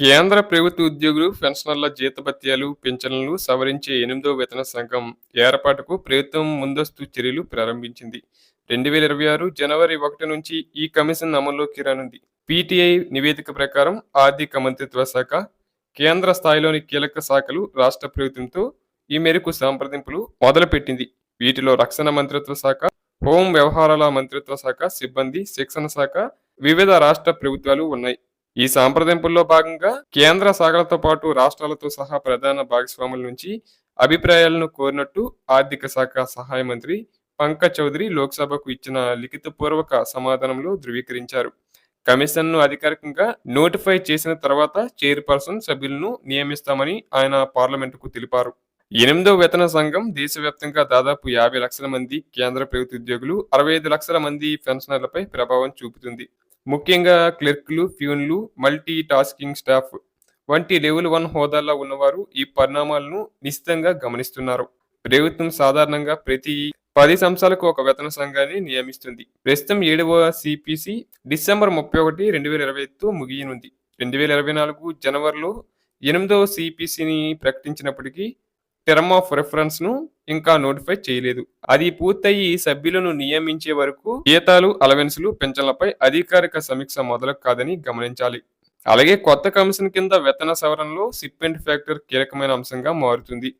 కేంద్ర ప్రభుత్వ ఉద్యోగులు పెన్షనర్ల జీతభత్యాలు పెన్షన్లు సవరించే ఎనిమిదో వేతన సంఘం ఏర్పాటుకు ప్రభుత్వం ముందస్తు చర్యలు ప్రారంభించింది. రెండు వేల ఇరవై ఆరు జనవరి ఒకటి నుంచి ఈ కమిషన్ అమల్లోకి రానుంది. పీటీఐ నివేదిక ప్రకారం ఆర్థిక మంత్రిత్వ శాఖ కేంద్ర స్థాయిలోని కీలక శాఖలు రాష్ట్ర ప్రభుత్వంతో ఈ మేరకు సంప్రదింపులు మొదలుపెట్టింది. వీటిలో రక్షణ మంత్రిత్వ శాఖ హోం వ్యవహారాల మంత్రిత్వ శాఖ సిబ్బంది శిక్షణ శాఖ వివిధ రాష్ట్ర ప్రభుత్వాలు ఉన్నాయి. ఈ సాంప్రదింపుల్లో భాగంగా కేంద్ర శాఖలతో పాటు రాష్ట్రాలతో సహా ప్రధాన భాగస్వాముల నుంచి అభిప్రాయాలను కోరినట్టు ఆర్థిక శాఖ సహాయ మంత్రి పంకజ్ చౌదరి లోక్సభకు ఇచ్చిన లిఖితపూర్వక సమాధానంలో ధృవీకరించారు. కమిషన్ను అధికారికంగా నోటిఫై చేసిన తర్వాత చైర్పర్సన్ సభ్యులను నియమిస్తామని ఆయన పార్లమెంటుకు తెలిపారు. ఎనిమిదో వేతన సంఘం దేశవ్యాప్తంగా దాదాపు యాభై లక్షల మంది కేంద్ర ప్రభుత్వ ఉద్యోగులు అరవై ఐదు లక్షల మంది పెన్షనర్లపై ప్రభావం చూపుతుంది. ముఖ్యంగా క్లర్క్లు ఫ్యూన్లు మల్టీ టాస్కింగ్ స్టాఫ్ వంటి లెవెల్ వన్ హోదాల్లో ఉన్నవారు ఈ పరిణామాలను నిశ్చితంగా గమనిస్తున్నారు. ప్రభుత్వం సాధారణంగా ప్రతి పది సంవత్సరాలకు ఒక వేతన సంఘాన్ని నియమిస్తుంది. ప్రస్తుతం ఏడవ సిపిసి డిసెంబర్ ముప్పై ఒకటి రెండు వేల ఇరవై ఐదుతో ముగియనుంది. రెండు వేల ఇరవై నాలుగు జనవరిలో ఎనిమిదవ సిపిసిని ప్రకటించినప్పటికీ టర్మ్ ఆఫ్ రెఫరెన్స్ను ఇంకా నోటిఫై చేయలేదు. అది పూర్తయి సభ్యులను నియమించే వరకు జీతాలు అలవెన్సులు పెన్షన్లపై అధికారిక సమీక్ష మొదలు కాదని గమనించాలి. అలాగే కొత్త కమిషన్ కింద వేతన సవరణలో సిప్ అండ్ ఫ్యాక్టర్ కీలకమైన అంశంగా మారుతుంది.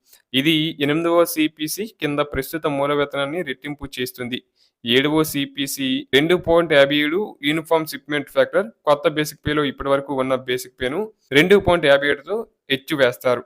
ఇది ఎనిమిదవ సిపిసి కింద ప్రస్తుత మూల వేతనాన్ని రెట్టింపు చేస్తుంది. ఏడవ సిపిసి రెండు పాయింట్ యాభై ఏడు యూనిఫామ్ సిప్మెంట్ ఫ్యాక్టర్ కొత్త బేసిక్ పేలో ఇప్పటి వరకు ఉన్న బేసిక్ పేను రెండు పాయింట్ యాభై ఏడుతో హెచ్చు వేస్తారు.